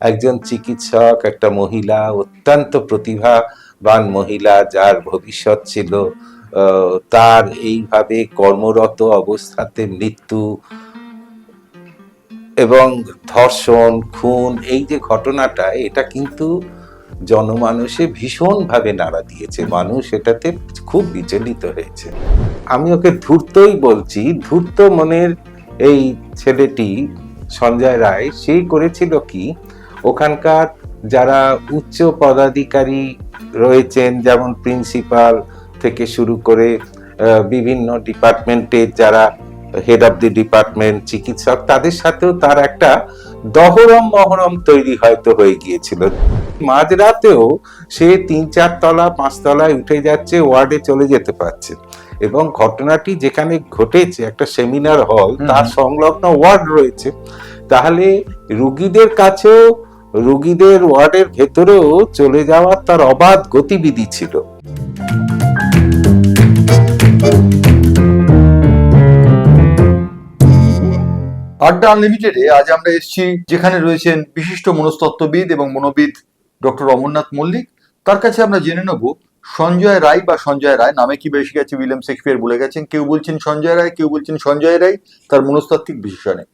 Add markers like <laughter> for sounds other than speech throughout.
একজন চিকিৎসক, একটা মহিলা, অত্যন্ত প্রতিভাবান মহিলা যার ভবিষ্যৎ ছিল তার এইভাবে কর্মরত অবস্থাতে মৃত্যু এবং ধর্ষণ, খুন, এই যে ঘটনাটা, এটা কিন্তু জনমানুষে ভীষণভাবে নাড়া দিয়েছে। মানুষ এটাতে খুব বিচলিত হয়েছে। আমি ওকে ধূর্তই বলছি, ধূর্ত মনের এই ছেলেটি সঞ্জয় রায়, সে করেছিল কি ওখানকার যারা উচ্চ পদাধিকারী রয়েছেন যেমন প্রিন্সিপাল থেকে শুরু করে বিভিন্ন ডিপার্টমেন্টের যারা হেড অফ দি ডিপার্টমেন্ট চিকিৎসক তাদের সাথেও তার একটা দহরম মহরম তৈরি হয়তো হয়ে গিয়েছিল। মাঝরাতেও সে তিন চার তলা পাঁচ তলায় উঠে যাচ্ছে ওয়ার্ডে চলে যেতে পারছে। এবং ঘটনাটি যেখানে ঘটেছে একটা সেমিনার হল। তার সংলগ্ন ওয়ার্ড রয়েছে। তাহলে রুগীদের কাছেও রুগীদের ওয়ার্ডের ভেতরেও চলে যাওয়ার তার অবাধ গতিবিধি ছিল। আড্ডা আনলিমিটেডে আজ আমরা এসেছি যেখানে রয়েছেন বিশিষ্ট মনস্তত্ত্ববিদ এবং মনোবিদ ডক্টর অমরনাথ মল্লিক। তার কাছে আমরা জেনে নেব, সঞ্জয় রায় বা সঞ্জয় রায়, নামে কি বেশি গেছে উইলিয়াম শেক্সপিয়ার বলে গেছেন, কেউ বলছেন সঞ্জয় রায়, কেউ বলছেন সঞ্জয় রায়, তার মনস্তাত্ত্বিক বিশেষণে।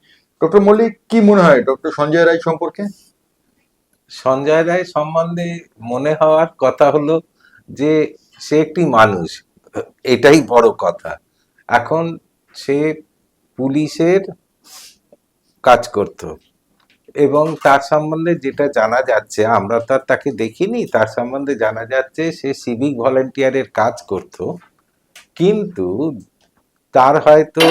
ডক্টর মল্লিক, কি মনে হয় ডক্টর সঞ্জয় রায় সম্পর্কে? সঞ্জয় রায় সম্বন্ধে মনে হওয়ার কথা হলো যে সে একটি মানুষ, এটাই বড় কথা। এখন সে পুলিশের কাজ করত এবং তার সম্বন্ধে যেটা জানা যাচ্ছে, আমরা তো আর তাকে দেখিনি, তার সম্বন্ধে জানা যাচ্ছে সে সিভিক ভলেন্টিয়ারের কাজ করত, কিন্তু তার হয়তো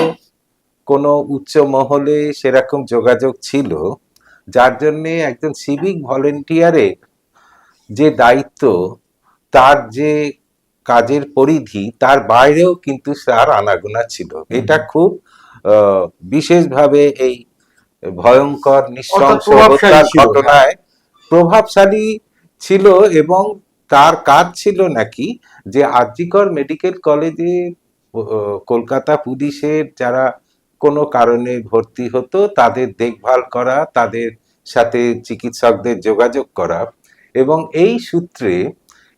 কোনো উচ্চ মহলে সেরকম যোগাযোগ ছিল যার জন্যে একজন সিভিক ভলেন্টিয়ারের যে দায়িত্ব তার যে কাজের পরিধি তার বাইরেও কিন্তু তার আনাগোনা ছিল। এটা খুব বিশেষভাবে এই ভয়ঙ্কর নিঃশংস প্রভাবশালী ছিল, ঘটনায় প্রভাবশালী ছিল এবং তার কাজ ছিল নাকি যে আরজিকর মেডিকেল কলেজে কলকাতা পুলিশের যারা কোনো কারণে ভর্তি হতো, তাদের দেখভাল করা, তাদের সাথে চিকিৎসকদের যোগাযোগ করা। এবং এই সূত্রে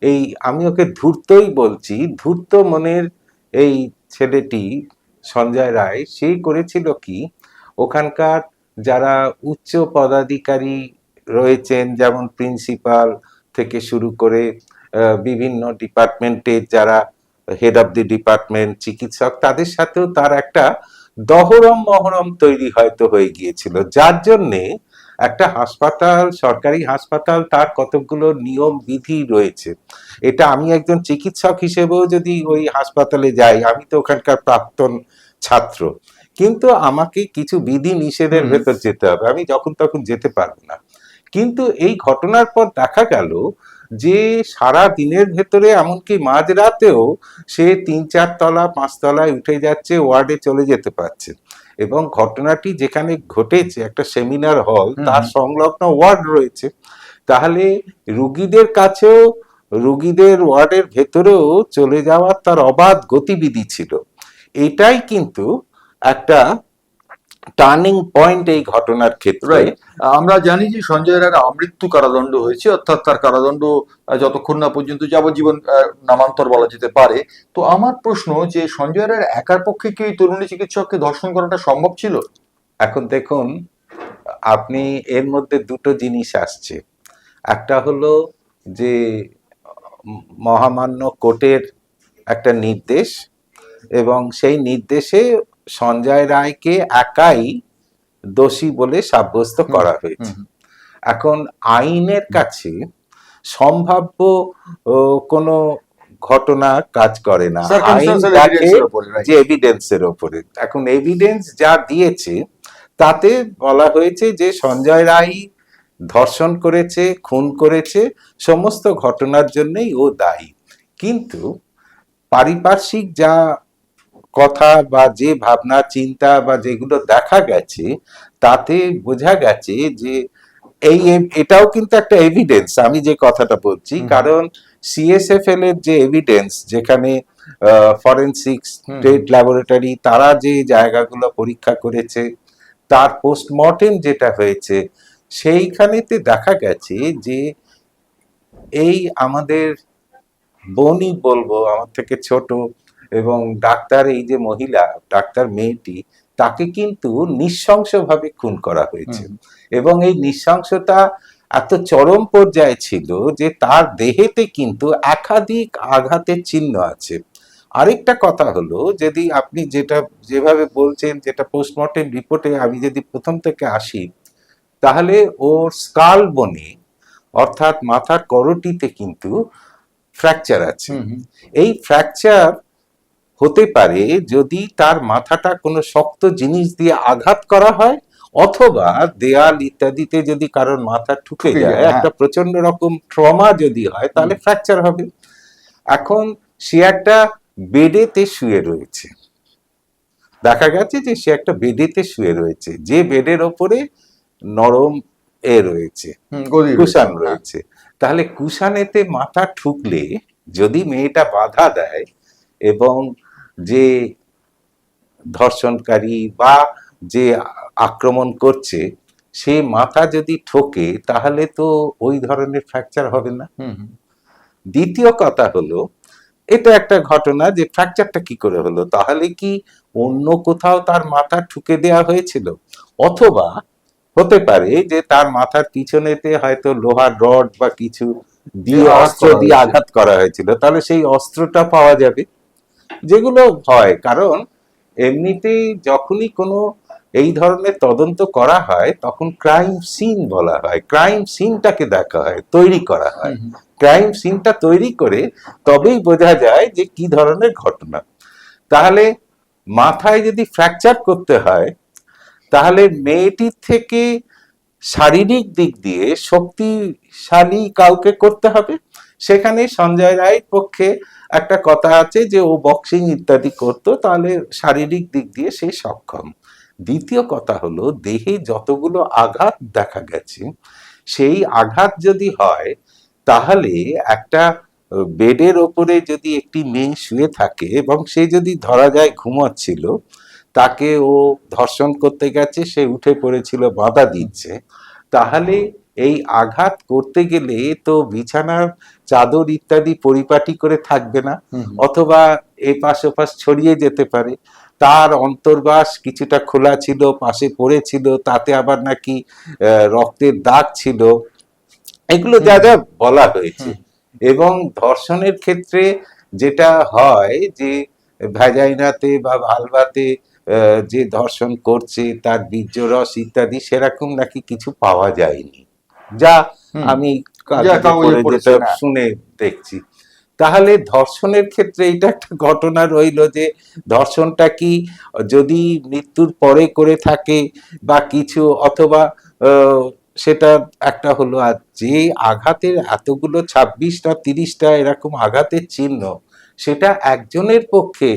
এই আমি ওকে ধূর্তই বলছি, ধূর্ত মনের এই ছেলেটি সঞ্জয় রায় সেই করেছিল কি, ওখানকার যারা উচ্চ পদাধিকারী রয়েছেন, যেমন প্রিন্সিপাল থেকে শুরু করে বিভিন্ন ডিপার্টমেন্টের যারা হেড অফ দি ডিপার্টমেন্ট চিকিৎসক, তাদের সাথেও তার একটা দহরম মহরম তৈরি হয়তো হয়ে গিয়েছিল। যার জন্যে একটা হাসপাতাল সরকারি হাসপাতাল তার কতগুলো নিয়ম বিধি রয়েছে। এটা আমি একজন চিকিৎসক হিসেবেও যদি ওই হাসপাতালে যাই আমি তো ওখানকার প্রাক্তন ছাত্র। কিন্তু আমাকে কিছু বিধি নিষেধের ভেতর যেতে হবে। আমি যখন তখন যেতে পারব না। কিন্তু এই ঘটনার পর দেখা গেল যে সারা দিনের ভেতরে এমনকি মাঝরাতেও সে তিন চার তলা পাঁচ তলায় উঠে যাচ্ছে ওয়ার্ডে চলে যেতে পারছে। এবং ঘটনাটি যেখানে ঘটেছে একটা সেমিনার হল তার সংলগ্ন ওয়ার্ড রয়েছে। তাহলে রুগীদের কাছেও রুগীদের ওয়ার্ডের ভেতরেও চলে যাওয়ার তার অবাধ গতিবিধি ছিল। এটাই কিন্তু একটা টার্নিং পয়েন্ট এই ঘটনার ক্ষেত্রে আমরা জানি যে সঞ্জয় রায়ের আমৃত্যু কারাদণ্ড হয়েছে অর্থাৎ তার কারাদণ্ড যতক্ষণ না পর্যন্ত যাবজ্জীবন নামান্তর বলা যেতে পারে। তো আমার প্রশ্ন যে সঞ্জয় রায়ের একার পক্ষে কি ওই তরুণী চিকিৎসককে ধর্ষণ করাটা সম্ভব ছিল? এখন দেখুন আপনি এর মধ্যে দুটো জিনিস আসছে। একটা হলো যে মহামান্য কোর্টের একটা নির্দেশ এবং সেই নির্দেশে সঞ্জয় রায়কে একাই দোষী বলে সাব্যস্ত করা হয়েছে। এখন আইনের কাছে সম্ভাব্য কোনো ঘটনা কাজ করে না। আইন দেখে যে এভিডেন্সের ওপরে এখন এভিডেন্স যা দিয়েছে তাতে বলা হয়েছে যে সঞ্জয় রায় ধর্ষণ করেছে খুন করেছে সমস্ত ঘটনার জন্যই ও দায়ী। কিন্তু পারিপার্শ্বিক যা কথা বা যে ভাবনা চিন্তা বা যেগুলো দেখা গেছে তাতে বোঝা গেছে যে এই এটাও কিন্তু একটা এভিডেন্স আমি যে কথাটা বলছি। কারণ সিএসএফএল এর যে এভিডেন্স যেখানে ফরেন্সিক। স্টেট ল্যাবরেটরি তারা যে জায়গাগুলো পরীক্ষা করেছে তার পোস্টমর্টেম যেটা হয়েছে সেইখানেতে দেখা গেছে যে এই আমাদের বোনই বলব আমার থেকে ছোট এবং ডাক্তার এই যে মহিলা ডাক্তার মেয়েটি তাকে কিন্তু নৃশংসভাবে খুন করা হয়েছে। এবং এই নৃশংসতা এত চরম পর্যায়ে ছিল যে তার দেহেতে কিন্তু একাধিক আঘাতের চিহ্ন আছে। আরেকটা কথা হলো যদি আপনি যেটা যেভাবে বলছেন যেটা পোস্টমর্টেম রিপোর্টে আমি যদি প্রথম থেকে আসি তাহলে ওর স্কাল বনে অর্থাৎ মাথার করটিতে কিন্তু ফ্র্যাকচার আছে। এই ফ্র্যাকচার হতে পারে যদি তার মাথাটা কোনো শক্ত জিনিস দিয়ে আঘাত করা হয় অথবা দেয়াল ইত্যাদিতে যদি কারোর মাথা ঠুকে যায় একটা প্রচণ্ড রকম ট্রমা যদি হয় তাহলে ফ্র্যাকচার হবে। এখন সে একটা বেডেতে শুয়ে রয়েছে। দেখা গেছে যে সে একটা বেডেতে শুয়ে রয়েছে যে বেডের ওপরে নরম এ রয়েছে। কুশান রয়েছে। তাহলে কুশানেতে মাথা ঠুকলে যদি মেয়েটা বাধা দেয় এবং যে ধর্ষণকারী বা যে আক্রমণ করছে সে মাথা যদি ঠোকে তাহলে তো ওই ধরনের ফ্র্যাকচার হবে না। দ্বিতীয় কথা হলো এটা একটা ঘটনা যে ফ্র্যাকচারটা কি করে হলো? তাহলে কি অন্য কোথাও তার মাথা ঠুকে দেওয়া হয়েছিল? অথবা হতে পারে যে তার মাথার পিছনেতে হয়তো লোহার রড বা কিছু দিয়ে দিয়ে অস্ত্র দিয়ে আঘাত করা হয়েছিল। তাহলে সেই অস্ত্রটা পাওয়া যাবে। যেগুলো হয়। কারণ এমনিতেই যখনই কোনো এই ধরনের তদন্ত করা হয় তখন ক্রাইম সিন বলা হয়। ক্রাইম সিনটাকে দেখা হয় তৈরি করা হয়। ক্রাইম সিনটা তৈরি করে তবেই বোঝা যায় যে কি ধরনের ঘটনা। তাহলে মাথায় যদি ফ্র্যাকচার করতে হয় তাহলে মেয়েটির থেকে শারীরিক দিক দিয়ে শক্তিশালী কাউকে করতে হবে। সেখানে সঞ্জয় রায়ের পক্ষে একটা কথা আছে যে ও বক্সিং ইত্যাদি করতো, তাহলে শারীরিক দিক দিয়ে সে সক্ষম। দ্বিতীয় কথা হলো, দেহে যতগুলো আঘাত দেখা গেছে, সেই আঘাত যদি হয়, তাহলে একটা বেডের ওপরে যদি একটি মেয়ে শুয়ে থাকে এবং সে যদি ধরা যায় ঘুমাচ্ছিল, তাকে ও ধর্ষণ করতে গেছে, সে উঠে পড়েছিল, বাধা দিচ্ছে, তাহলে এই আঘাত করতে গেলে তো বিছানার চাদর ইত্যাদি পরিপাটি করে থাকবে না। অথবা এপাশ ওপাশ ছড়িয়ে যেতে পারে। তার অন্তর্বাস কিছুটা খোলা ছিল পাশে পড়েছিল তাতে আবার নাকি রক্তের দাগ ছিল। এগুলো যা যা বলা হয়েছে। এবং ধর্ষণের ক্ষেত্রে যেটা হয় যে ভ্যাজাইনাতে বা ভালভাতে যে ধর্ষণ করছে তার বীর্যরস ইত্যাদি সেরকম নাকি কিছু পাওয়া যায়নি। যা আমি। শুনে দেখছি তাহলে ধর্ষণের ক্ষেত্রে এটা একটা ঘটনা রইল যে ধর্ষণটা কি যদি মৃত্যুর পরে করে থাকে বা কিছু অথবা আহ, সেটা একটা হলো আর যে আঘাতের এতগুলো ছাব্বিশটা তিরিশটা এরকম আঘাতের চিহ্ন সেটা একজনের পক্ষে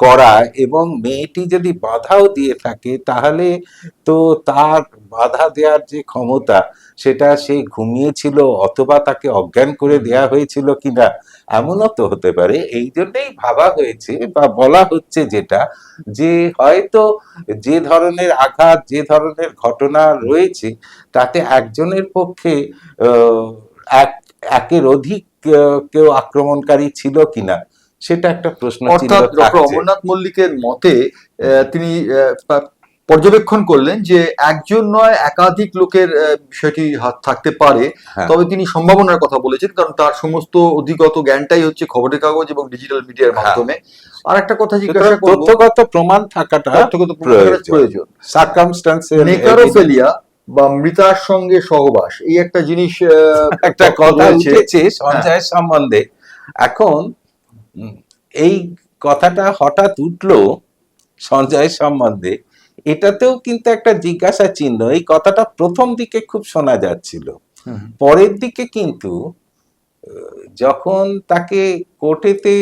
করা এবং মেয়েটি যদি বাধাও দিয়ে থাকে, তাহলে তো তার বাধা দেওয়ার যে ক্ষমতা, সেটা সে ঘুমিয়েছিল অথবা তাকে অজ্ঞান করে দেয়া হয়েছিল কিনা, এমনও তো হতে পারে। এই জন্যই ভাবা হয়েছে বা বলা হচ্ছে যেটা, যে হয়তো যে ধরনের আঘাত, যে ধরনের ঘটনা রয়েছে, তাতে একজনের পক্ষে এক, একের অধিক কেউ আক্রমণকারী ছিল কিনা। সেটা একটা প্রশ্ন অর্থাৎ ডক্টর অমরনাথ মল্লিকের মতে আহ, তিনি আহ, পর্যবেক্ষণ করলেন যে একজন নয় একাধিক লোকের আহ, বিষয়টি হাত থাকতে পারে। হ্যাঁ। তবে তিনি সম্ভাবনার কথা বলেছেন কারণ তার সমস্ত অধিগত জ্ঞানটাই হচ্ছে খবরের কাগজ এবং ডিজিটাল মিডিয়ার হ্যাঁ। মাধ্যমে। আর একটা কথা জিজ্ঞাসা করব তথ্যগত প্রমাণ থাকাটা তথ্যগত প্রয়োজন। নেকারোফেলিয়া বা মৃতার সঙ্গে সহবাস এই একটা জিনিস আহ, <laughs> একটা কথা। উঠেছে সঞ্জয়ের সম্বন্ধে। এখন এই কথাটা হঠাৎ উঠল সঞ্জয়ের সম্বন্ধে। এটাতেও কিন্তু একটা জিজ্ঞাসা চিহ্ন এই কথাটা প্রথম দিকে খুব শোনা যাচ্ছিল। পরের দিকে কিন্তু যখন তাকে কোর্টেতে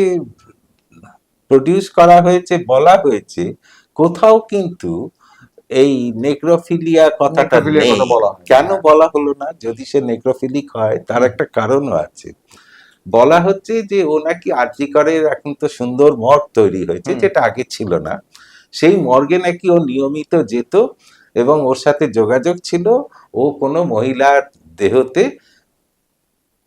প্রডিউস করা হয়েছে বলা হয়েছে কোথাও কিন্তু এই নেক্রোফিলিয়া কথাটা কেন বলা হলো না? যদি সে নেক্রোফিলিক হয় তার একটা কারণও আছে। বলা হচ্ছে যে ও নাকি আর্যিকরের এখন তো সুন্দর মর্গ তৈরি হয়েছে যেটা আগে ছিল না। সেই মর্গে নাকি ও নিয়মিত যেত এবং ওর সাথে যোগাযোগ ছিল। ও কোনো মহিলার দেহতে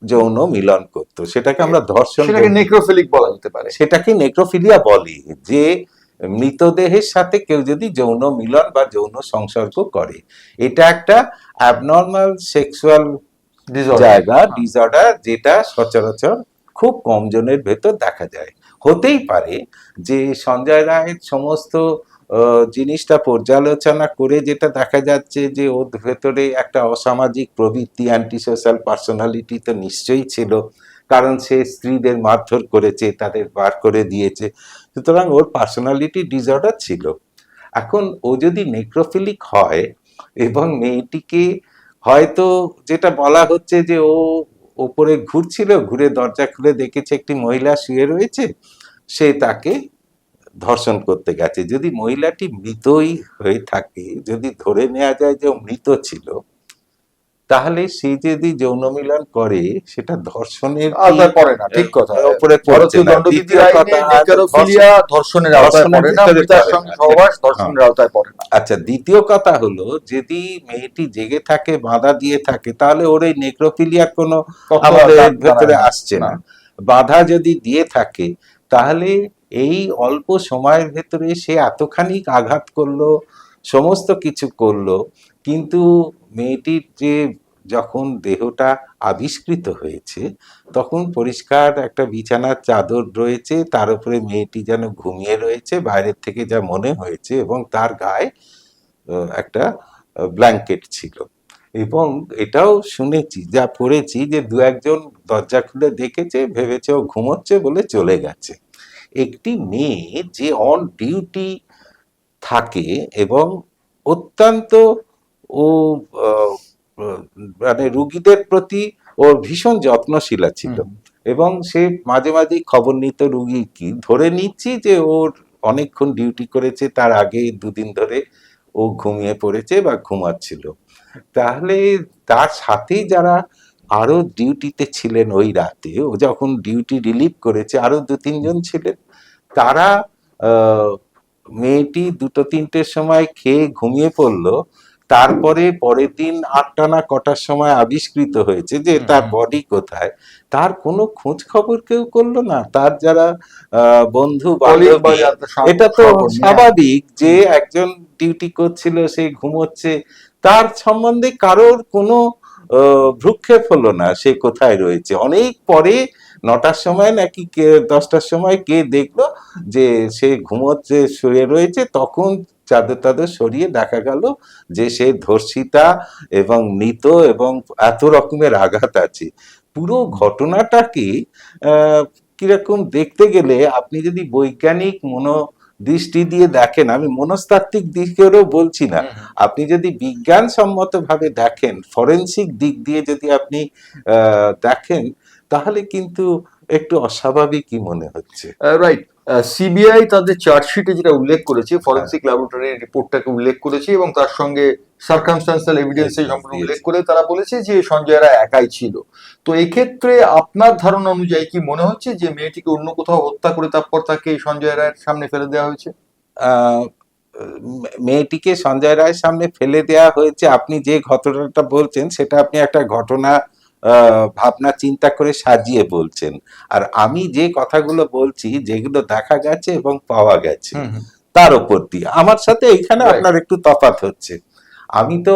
যৌন মিলন করত। সেটাকে আমরা ধর্ষণ সেটাকে নেক্রোফিলিক বলা যেতে পারে। সেটাকে নেক্রোফিলিয়া বলে যে মৃতদেহের সাথে কেউ যদি যৌন মিলন বা যৌন সংসর্গ করে। এটা একটা অ্যাবনর্মাল সেক্সুয়াল. জায়গা ডিসঅর্ডার যেটা সচরাচর খুব কম জনের ভেতর দেখা যায়। হতেই পারে যে সঞ্জয় রায়ের সমস্ত জিনিসটা পর্যালোচনা করে যেটা দেখা যাচ্ছে যে ওর ভেতরে একটা অসামাজিক প্রবৃত্তি অ্যান্টি সোশ্যাল পার্সোনালিটি তো নিশ্চয়ই ছিল। কারণ সে স্ত্রীদের মারধর করেছে তাদের বার করে দিয়েছে। সুতরাং ওর পার্সোনালিটি ডিসঅর্ডার ছিল। এখন ও যদি নেক্রোফিলিক হয় এবং মেয়েটিকে হয়তো যেটা বলা হচ্ছে যে ও ওপরে ঘুরছিল, ঘুরে দরজা খুলে দেখেছে একটি মহিলা শুয়ে রয়েছে, সে তাকে ধর্ষণ করতে গেছে। যদি মহিলাটি মৃতই হয়ে থাকে, যদি ধরে নেওয়া যায় যে ও মৃত ছিল তাহলে সে যদি যৌন মিলন করে সেটা ধর্ষণের পড়ে না ঠিক কথা। উপরে ধর্ষণের আওতায় পড়ে না আচ্ছা দ্বিতীয় কথা হলো যদি মেয়েটি জেগে থাকে বাধা দিয়ে থাকে তাহলে ওর এই নেক্রোফিলিয়ার কোনো আমাদের ভেতরে আসছে না। না। বাধা যদি দিয়ে থাকে তাহলে এই অল্প সময়ের ভেতরে সে এতখানি আঘাত করল সমস্ত কিছু করল কিন্তু মেয়েটির যে যখন দেহটা আবিষ্কৃত হয়েছে, তখন পরিষ্কার একটা বিছানার চাদর রয়েছে, তার উপরে মেয়েটি যেন ঘুমিয়ে রয়েছে, বাইরের থেকে যা মনে হয়েছে এবং তার গায়ে একটা ব্ল্যাঙ্কেট ছিল। এবং এটাও শুনেছি, যা পড়েছি যে দু একজন দরজা খুলে দেখেছে, ভেবেছে ও ঘুমোচ্ছে বলে চলে গেছে। একটি মেয়ে যে অন ডিউটি থাকে এবং অত্যন্ত ও মানে রুগীদের প্রতি ওর ভীষণ যত্নশীলা ছিল। এবং সে মাঝে মাঝে খবর নিত রুগী কি ধরে নিচ্ছি যে ওর অনেকক্ষণ ডিউটি করেছে তার আগে দুদিন ধরে ও ঘুমিয়ে পড়েছে বা ঘুমাচ্ছিল। তাহলে তার সাথে যারা আরও ডিউটিতে ছিলেন ওই রাতে ও যখন ডিউটি রিলিভ করেছে আরও দু তিনজন ছিলেন তারা আহ, মেয়েটি দুটো তিনটের সময় খেয়ে ঘুমিয়ে পড়ল। তারপরে পরের দিন আটটা না কটার সময় আবিষ্কৃত হয়েছে যে তার বডি কোথায়? তার কোনো খোঁজ খবর কেউ করল না। তার যারা বন্ধু এটা তো স্বাভাবিক যে একজন ডিউটি করছিল সে ঘুমোচ্ছে। তার সম্বন্ধে কারোর কোনো ভ্রুক্ষেপ হলো না সে কোথায় রয়েছে। অনেক পরে নটার সময় নাকি কে দশটার সময় কে দেখল যে সে ঘুমোচ্ছে শুয়ে রয়েছে তখন চাদর টাদর সরিয়ে দেখা গেল যে সে ধর্ষিতা এবং মৃত এবং এত রকমের আঘাত আছে। পুরো ঘটনাটাকে কীরকম দেখতে গেলে আপনি যদি বৈজ্ঞানিক মনো দৃষ্টি দিয়ে দেখেন আমি মনস্তাত্ত্বিক দিকেরও বলছি না। আপনি যদি বিজ্ঞানসম্মত ভাবে দেখেন ফরেন্সিক দিক দিয়ে যদি আপনি দেখেন তাহলে কিন্তু একটু অস্বাভাবিকই মনে হচ্ছে। রাইট সিবিআই তাদের চার্জশিটে যেটা উল্লেখ করেছে ফরেন্সিক ল্যাবরেটরির রিপোর্টটাকে উল্লেখ করেছে এবং তার সঙ্গে সার্কামস্টান্সিয়াল এভিডেন্স সম্পর্কে উল্লেখ করে তারা বলেছে যে সঞ্জয় রায় একাই ছিল। তো এক্ষেত্রে আপনার ধারণা অনুযায়ী কি মনে হচ্ছে যে মেয়েটিকে অন্য কোথাও হত্যা করে তারপর তাকে সঞ্জয় রায়ের সামনে ফেলে দেওয়া হয়েছে? মেয়েটিকে সঞ্জয় রায়ের সামনে ফেলে দেওয়া হয়েছে। আপনি যে ঘটনাটা বলছেন সেটা আপনি একটা ঘটনা ভাবনা চিন্তা করে সাজিয়ে বলছেন। আর আমি যে কথাগুলো বলছি যেগুলো দেখা গেছে এবং পাওয়া গেছে তার উপর দিয়ে। আমার সাথে এখানে আপনার একটু তফাৎ হচ্ছে। আমি তো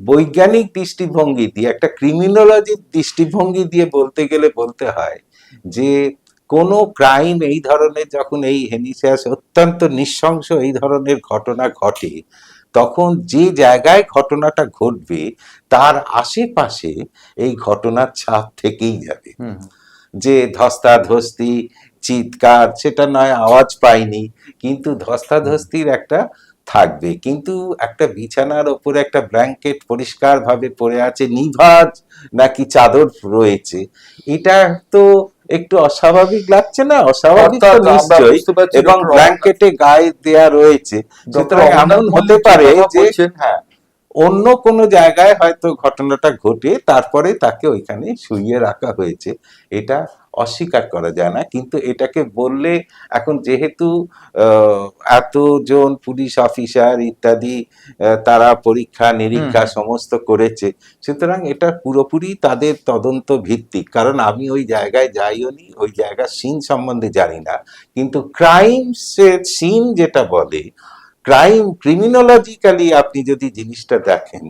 বৈজ্ঞানিক দৃষ্টিভঙ্গি দিয়ে একটা ক্রিমিনোলজির দৃষ্টিভঙ্গি দিয়ে বলতে গেলে বলতে হয় যে কোনো ক্রাইম এই ধরনের যখন এই হেনিসিয়াস অত্যন্ত নৃশংস এই ধরনের ঘটনা ঘটে তখন যে জায়গায় ঘটনাটা ঘটবে তার আশেপাশে এই ঘটনার ছাপ থেকেই যাবে। যে ধস্তাধস্তি চিৎকার সেটা নয় আওয়াজ পাইনি কিন্তু ধস্তাধস্তির একটা থাকবে। কিন্তু একটা বিছানার ওপরে একটা ব্ল্যাঙ্কেট পরিষ্কার ভাবে পড়ে আছে নিভাজ নাকি চাদর রয়েছে এটা তো একটু অস্বাভাবিক লাগছে না? অস্বাভাবিক তো নিশ্চয়ই এবং ব্ল্যাঙ্কেটে গায়ে দেয়া রয়েছে। সুতরাং এমন হতে পারে যে হ্যাঁ। অন্য কোনো জায়গায় হয়তো ঘটনাটা ঘটে তারপরে তাকে ওইখানে শুইয়ে রাখা হয়েছে। এটা অস্বীকার করা যায় না। কিন্তু এটাকে বললে এখন যেহেতু এতজন পুলিশ অফিসার ইত্যাদি তারা পরীক্ষা নিরীক্ষা সমস্ত করেছে সুতরাং এটা পুরোপুরি তাদের তদন্ত ভিত্তিক। কারণ আমি ওই জায়গায় যাইও নি ওই জায়গার সিন সম্বন্ধে জানি না। কিন্তু ক্রাইমসের সিন যেটা বলে ক্রাইম ক্রিমিনোলজিক্যালি আপনি যদি জিনিসটা দেখেন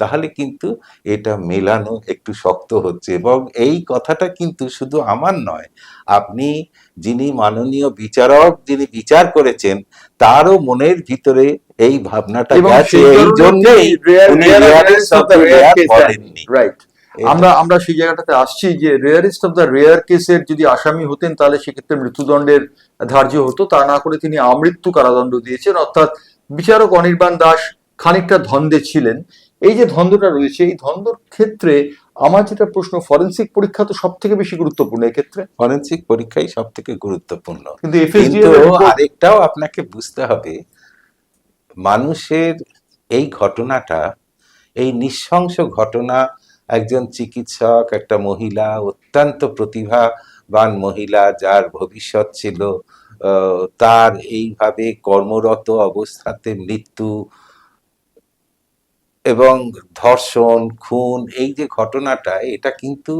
তাহলে কিন্তু এটা মেলানো একটু শক্ত হচ্ছে এবং এই কথাটা কিন্তু শুধু আমার নয় আপনি যিনি মাননীয় বিচারক যিনি বিচার করেছেন তারও মনের ভিতরে এই ভাবনাটা গেছে এই জন্যই উনি। রাইট আমরা আমরা সেই জায়গাটাতে আসছি যে রেয়ারেস্ট অফ দ্য রেয়ার কেসের যদি আসামি হতেন তাহলে সেক্ষেত্রে মৃত্যুদণ্ডের ধার্য হতো। তা না করে তিনি আমৃত্যু কারাদণ্ড দিয়েছেন। অর্থাৎ বিচারক অনির্বাণ দাস খানিকটা ধন্দে ছিলেন। এই যে ধন্দটা রয়েছে এই ধন্দর ক্ষেত্রে আমার যেটা প্রশ্ন ফরেন্সিক পরীক্ষা তো সব থেকে বেশি গুরুত্বপূর্ণ এক্ষেত্রে? ফরেন্সিক পরীক্ষাই সব থেকে গুরুত্বপূর্ণ। কিন্তু আরেকটাও আপনাকে বুঝতে হবে মানুষের এই ঘটনাটা এই নৃশংস ঘটনা একজন চিকিৎসক, একটা মহিলা, অত্যন্ত প্রতিভাবান মহিলা যার ভবিষ্যৎ ছিল তার এইভাবে কর্মরত অবস্থাতে মৃত্যু এবং ধর্ষণ, খুন, এই যে ঘটনাটা, এটা কিন্তু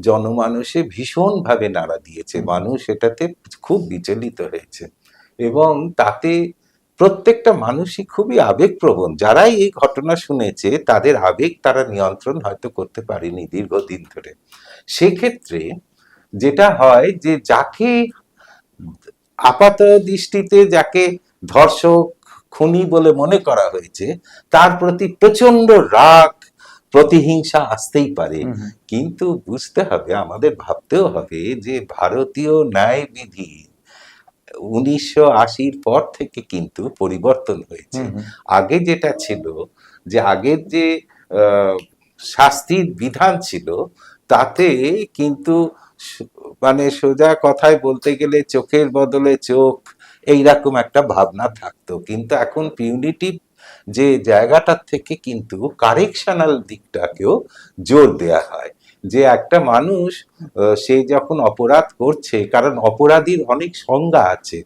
জনমানুষে ভীষণভাবে নাড়া দিয়েছে। মানুষ এটাতে খুব বিচলিত হয়েছে। এবং তাতে প্রত্যেকটা মানুষই খুবই আবেগপ্রবণ। যারাই এই ঘটনা শুনেছে তাদের আবেগ তারা নিয়ন্ত্রণ হয়তো করতে পারেনি দীর্ঘদিন ধরে। সেক্ষেত্রে যেটা হয় যে যাকে আপাত দৃষ্টিতে যাকে ধর্ষক খুনি বলে মনে করা হয়েছে তার প্রতি প্রচণ্ড রাগ প্রতিহিংসা আসতেই পারে। কিন্তু বুঝতে হবে আমাদের ভাবতেও হবে যে ভারতীয় ন্যায় বিধি উনিশশো আশির পর থেকে কিন্তু পরিবর্তন হয়েছে। আগে যেটা ছিল যে আগের যে শাস্তির বিধান ছিল তাতে কিন্তু মানে সোজা কথায় বলতে গেলে চোখের বদলে চোখ এইরকম একটা ভাবনা থাকতো। কিন্তু এখন পিউনিটিভ যে জায়গাটার থেকে কিন্তু কারেকশনাল দিকটাকেও জোর দেয়া হয়। যে একটা মানুষ সে যখন অপরাধ করছে কারণ অপরাধীর অনেক সংজ্ঞা আছে।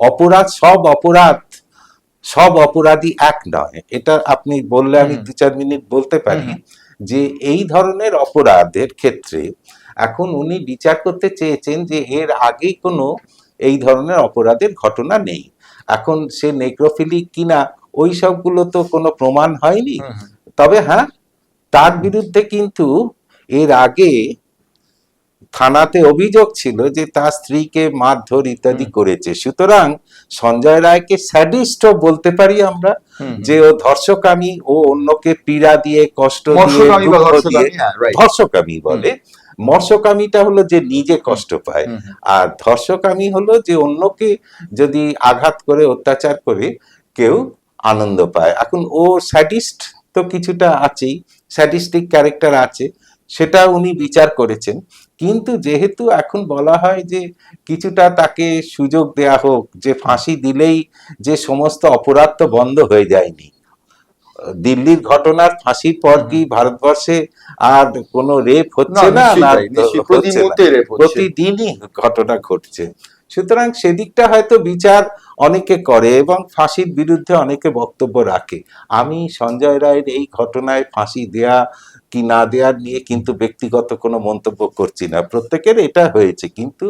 অপরাধ সব অপরাধ সব অপরাধী এক নয়। এটা আপনি বললে আমি দু চার মিনিট বলতে পারি যে এই ধরনের অপরাধের ক্ষেত্রে এখন উনি বিচার করতে চেয়েছেন যে এর আগেই কোনো এই ধরনের অপরাধের ঘটনা নেই। এখন সে নেক্রোফিলিক কিনা ওই সবগুলো তো কোনো প্রমাণ হয়নি। তবে হ্যাঁ তার বিরুদ্ধে কিন্তু এর আগে থানাতে অভিযোগ ছিল যে তার স্ত্রীকে মারধর ইত্যাদি করেছে। সুতরাং সঞ্জয় রায়কে স্যাডিস্টও বলতে পারি আমরা যে ও ধর্ষকামী ও অন্যকে পীড়া দিয়ে কষ্ট দিয়ে ধর্ষকামী, হ্যাঁ. ধর্ষকামী বলে। মৎস্যকামীটা হলো যে নিজে কষ্ট পায়। আর ধর্ষকামী হলো যে অন্যকে যদি আঘাত করে অত্যাচার করে কেউ আনন্দ পায়। এখন ও স্যাডিস্ট তো কিছুটা আছেই স্যাডিস্টিক ক্যারেক্টার আছে। সেটা উনি বিচার করেছেন। কিন্তু যেহেতু এখন বলা হয় যে কিছুটা তাকে সুযোগ দেয়া হোক যে ফাঁসি দিলেই যে সমস্ত অপরাধ তো বন্ধ হয়ে যায়নি। দিল্লির ঘটনার ফাঁসির পর কি ভারতবর্ষে আর কোনো রেপ হচ্ছে না প্রতিদিনই ঘটনা ঘটছে। সুতরাং সেদিকটা হয়তো বিচার অনেকে করে এবং ফাঁসির বিরুদ্ধে অনেকে বক্তব্য রাখে। আমি সঞ্জয় রায়ের এই ঘটনায় ফাঁসি দেয়া কি না দেওয়ার নিয়ে কিন্তু ব্যক্তিগত কোনো মন্তব্য করছি না। প্রত্যেকের এটা হয়েছে। কিন্তু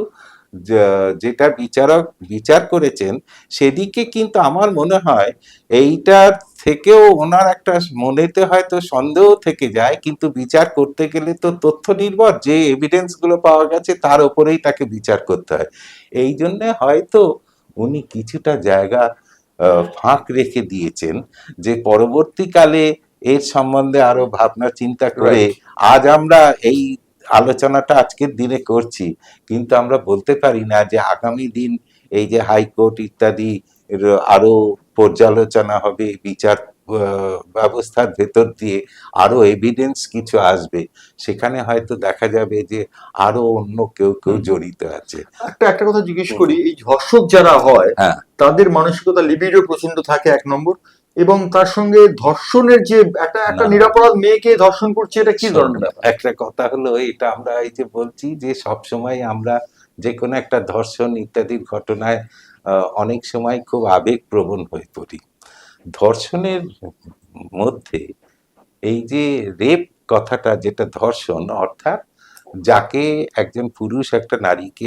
যেটা বিচারক বিচার করেছেন, সেদিকে কিন্তু আমার মনে হয় এইটার থেকেও ওনার একটা মনেতে হয়তো সন্দেহ থেকে যায় কিন্তু বিচার করতে গেলে তো তথ্য নির্ভর যে এভিডেন্সগুলো পাওয়া গেছে তার উপরেই তাকে বিচার করতে হয়। এই জন্য হয়তো উনি কিছুটা জায়গা ফাঁক রেখে দিয়েছেন যে পরবর্তীকালে এর সম্বন্ধে আরও ভাবনা চিন্তা করে আজ আমরা এই আলোচনাটা আজকের দিনে করছি। কিন্তু আমরা বলতে পারি না যে আগামী দিন এই যে হাইকোর্ট ইত্যাদি আরও পর্যালোচনা হবে বিচার ব্যবস্থার ভেতর দিয়ে আরও এভিডেন্স কিছু আসবে। সেখানে হয়তো দেখা যাবে যে আরও অন্য কেউ কেউ জড়িত আছে। একটা একটা কথা জিজ্ঞেস করি এই ধর্ষক যারা হয় হ্যাঁ। তাদের মানসিকতা লিবিডো প্রচণ্ড থাকে এক নম্বর এবং তার সঙ্গে ধর্ষণের যে একটা একটা। নিরাপরাধ মেয়েকে ধর্ষণ করছে এটা কি ধরনের একটা কথা হলো এটা আমরা এই যে বলছি যে সব সময় আমরা যে কোনো একটা ধর্ষণ ইত্যাদির ঘটনায় অনেক সময় খুব আবেগপ্রবণ হয়ে পড়ি। ধর্ষণের মধ্যে এই যে রেপ কথাটা যেটা ধর্ষণ অর্থাৎ যাকে একজন পুরুষ একটা নারীকে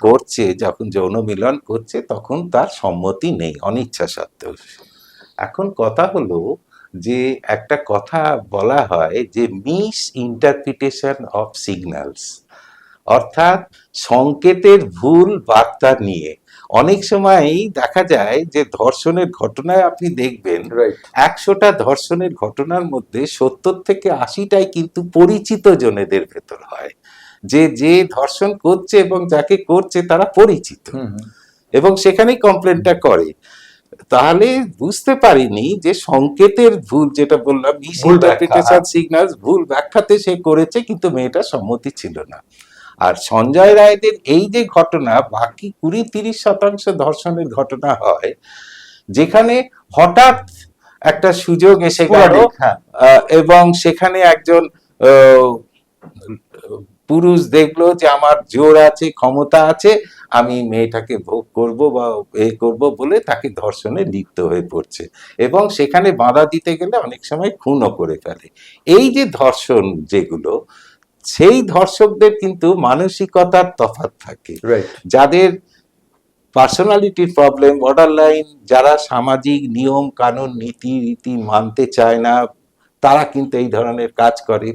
করছে যখন যৌন মিলন করছে তখন তার সম্মতি নেই অনিচ্ছা সত্ত্বেও। এখন কথা হলো যে একটা কথা বলা হয় যে মিস ইন্টারপ্রিটেশন অফ সিগন্যালস। অর্থাৎ সংকেতের ভুল বার্তা নিয়ে। অনেক সময় দেখা যায় যে ধর্ষণের ঘটনায় আপনি দেখবেন একশোটা ধর্ষণের ঘটনার মধ্যে সত্তর থেকে আশিটাই কিন্তু পরিচিত জনেদের ভেতর হয়। যে যে ধর্ষণ করছে এবং যাকে করছে তারা পরিচিত। এবং সেখানেই কমপ্লেনটা করে। তাহলে বুঝতে পারিনি যে সংকেতের ভুল যেটা বললাম সিগন্যাল ভুল ব্যাখ্যাতে সে করেছে কিন্তু মেয়েটা সম্মতি ছিল না। আর সঞ্জয় রায়দের এই যে ঘটনা বাকি কুড়ি তিরিশ শতাংশ ধর্ষণের ঘটনা হয় যেখানে হঠাৎ একটা সুযোগ এসে গেল এবং সেখানে একজন পুরুষ দেখল যে আমার জোর আছে ক্ষমতা আছে আমি মেয়েটাকে ভোগ করব বা এ করব বলে তাকে ধর্ষণে লিপ্ত হয়ে পড়ছে। এবং সেখানে বাধা দিতে গেলে অনেক সময় খুনও করে ফেলে। এই যে ধর্ষণ যেগুলো সেই ধর্ষকদের কিন্তু মানসিকতার তফাৎ থাকে। যাদের পার্সোনালিটির প্রবলেম বর্ডার লাইন যারা সামাজিক নিয়ম কানুন নীতি রীতি মানতে চায় না তারা কিন্তু এই ধরনের কাজ করে।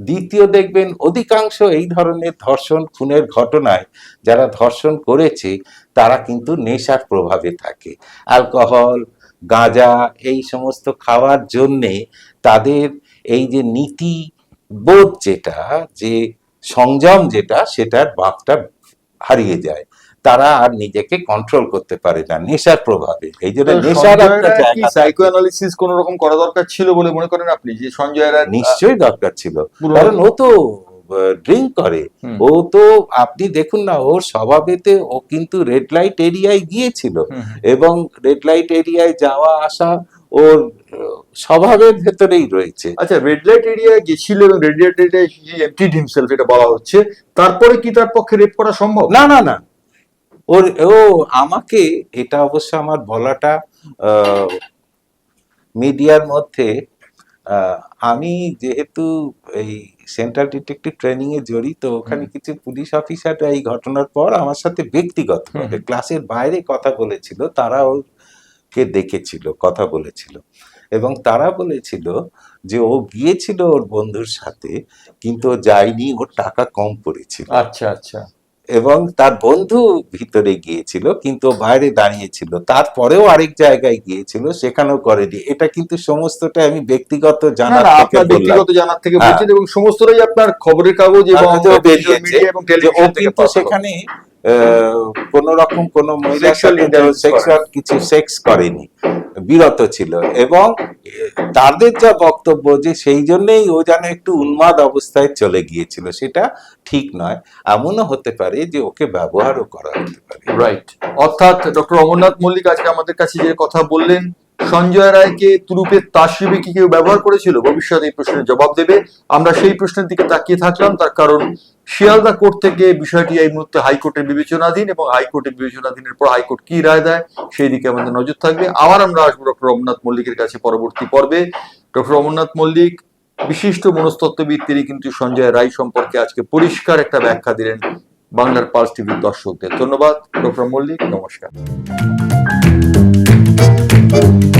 দ্বিতীয় দেখবেন অধিকাংশ এই ধরনের ধর্ষণ খুনের ঘটনায় যারা ধর্ষণ করেছে তারা কিন্তু নেশার প্রভাবে থাকে। অ্যালকোহল গাঁজা এই সমস্ত খাওয়ার জন্যে তাদের এই যে নীতি বোধ যেটা যে সংযম যেটা সেটার বাঁকটা হারিয়ে যায়। তারা আর নিজেকে কন্ট্রোল করতে পারে না নেশার প্রভাবে। এই জন্য নেশার সাইকো অ্যানালিসিস কোন রকম করা দরকার ছিল বলে মনে করেন আপনি? যে সঞ্জয় রায় নিশ্চয়ই দরকার ছিল। কারণ ও তো ড্রিঙ্ক করে। ও তো আপনি দেখুন না ওর স্বভাবেতে ও কিন্তু রেড লাইট এরিয়ায় গিয়েছিল। এবং রেড লাইট এরিয়ায় যাওয়া আসা ওর স্বভাবের ভেতরেই রয়েছে। আচ্ছা রেড লাইট এরিয়ায় গেছিল এবং রেড লাইট এমটিড হিমসেলফ এটা বলা হচ্ছে। তারপরে কি তার পক্ষে রেপ করা সম্ভব? না না না। ওর ও আমাকে এটা অবশ্য আমার বলাটা মিডিয়ার মধ্যে আমি যেহেতু এই সেন্ট্রাল ডিটেকটিভ ট্রেনিং এ জড়িত ওখানে কিছু পুলিশ অফিসাররা এই ঘটনার পর আমার সাথে ব্যক্তিগতভাবে হুম। ক্লাসের বাইরে কথা বলেছিল তারা ওকে দেখেছিল কথা বলেছিল। এবং তারা বলেছিল যে ও গিয়েছিল ওর বন্ধুর সাথে কিন্তু ও যায়নি ওর টাকা কম পড়েছিল। আচ্ছা আচ্ছা। এবং তার বন্ধু ভিতরে গিয়েছিল কিন্তু বাইরে দাঁড়িয়েছিল। তারপরেও আরেক জায়গায় গিয়েছিল সেখানেও করেনি। এটা কিন্তু সমস্তটা আমি ব্যক্তিগত জানার থেকে আপনার ব্যক্তিগত জানার থেকে হ্যাঁ। বলছেন এবং সমস্তটাই আপনার খবরের কাগজ এবং ও কিন্তু সেখানে কোন রকম কোন মহিলার সাথে সেক্সুয়াল কিছু সেক্স করেনি। বিরত ছিল এবং তাদের যা বক্তব্য যে সেই জন্যই ও যেন একটু উন্মাদ অবস্থায় চলে গিয়েছিল সেটা ঠিক নয়। এমনও হতে পারে যে ওকে ব্যবহারও করা হতে পারে। রাইট অর্থাৎ ডক্টর অমরনাথ মল্লিক আজকে আমাদের কাছে যে কথা বললেন সঞ্জয় রায়কে তুরুপের তাস হিসেবে কি কেউ ব্যবহার করেছিল? ভবিষ্যতে এই প্রশ্নের জবাব দেবে। আমরা সেই প্রশ্নের দিকে তাকিয়ে থাকলাম, তার কারণ শিয়ালদা কোর্ট থেকে বিষয়টি এই মুহূর্তে হাইকোর্টের বিবেচনাধীন এবং হাইকোর্টের বিবেচনাধীনের পর হাইকোর্ট কি রায় দেয় সেই দিকে আমাদের নজর থাকবে। আবার আমরা আসব ডক্টর অমরনাথ মল্লিকের কাছে পরবর্তী পর্বে। ডক্টর অমরনাথ মল্লিক, বিশিষ্ট মনস্তত্ত্ববিদ, তিনি কিন্তু সঞ্জয় রায় সম্পর্কে আজকে পরিষ্কার একটা ব্যাখ্যা দিলেন বাংলার পালস টিভির দর্শকদের। ধন্যবাদ, ডক্টর মল্লিক। নমস্কার। Thank you.